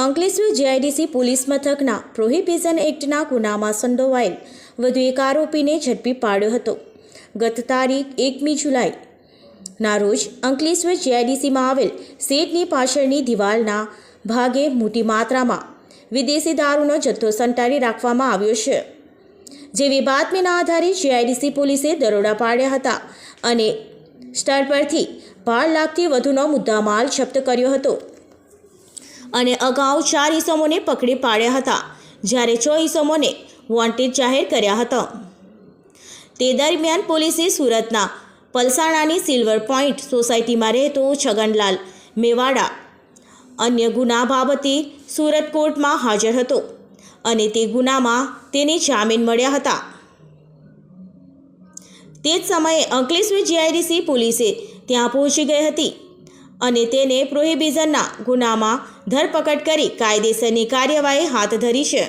Ankleshwar GIDC police મથકના પ્રોહિબિઝન એક્ટના ગુનામાં સંડોવાયેલ વધુ એક આરોપીને ઝડપી પાડ્યો હતો. ગત તારીખ એકમી જુલાઈ ના રોજ અંકલેશ્વર જીઆઈડીસીમાં આવેલ સેટની પાછળની દિવાલના ભાગે મોટી માત્રામાં વિદેશી દારૂનો જથ્થો સંતાડી રાખવામાં આવ્યો છે. જેવી બાતમીના આધારે જીઆઈડીસી પોલીસે દરોડા પાડ્યા હતા અને સ્થળ પરથી બાર લાખથી વધુનો મુદ્દામાલ જપ્ત કર્યો હતો. અને અગાઉ ચાર ઇસમોને પકડી પાડ્યા હતા, જ્યારે છ ઇસમોને વોન્ટેડ જાહેર કર્યા હતા. તે દરમિયાન પોલીસે સુરતના પલસાણાની સિલ્વર પોઈન્ટ સોસાયટીમાં રહેતો છગનલાલ મેવાડા અન્ય ગુના બાબતે સુરત કોર્ટમાં હાજર હતો અને તે ગુનામાં તેને જામીન મળ્યા હતા. તે જ સમયે અંકલેશ્વર જીઆઈડીસી પોલીસે ત્યાં પહોંચી ગઈ હતી. અને તેને પ્રોહિબિઝનના ગુનામાં ધરપકડ કરી કાયદેસરની કાર્યવાહી હાથ ધરી છે.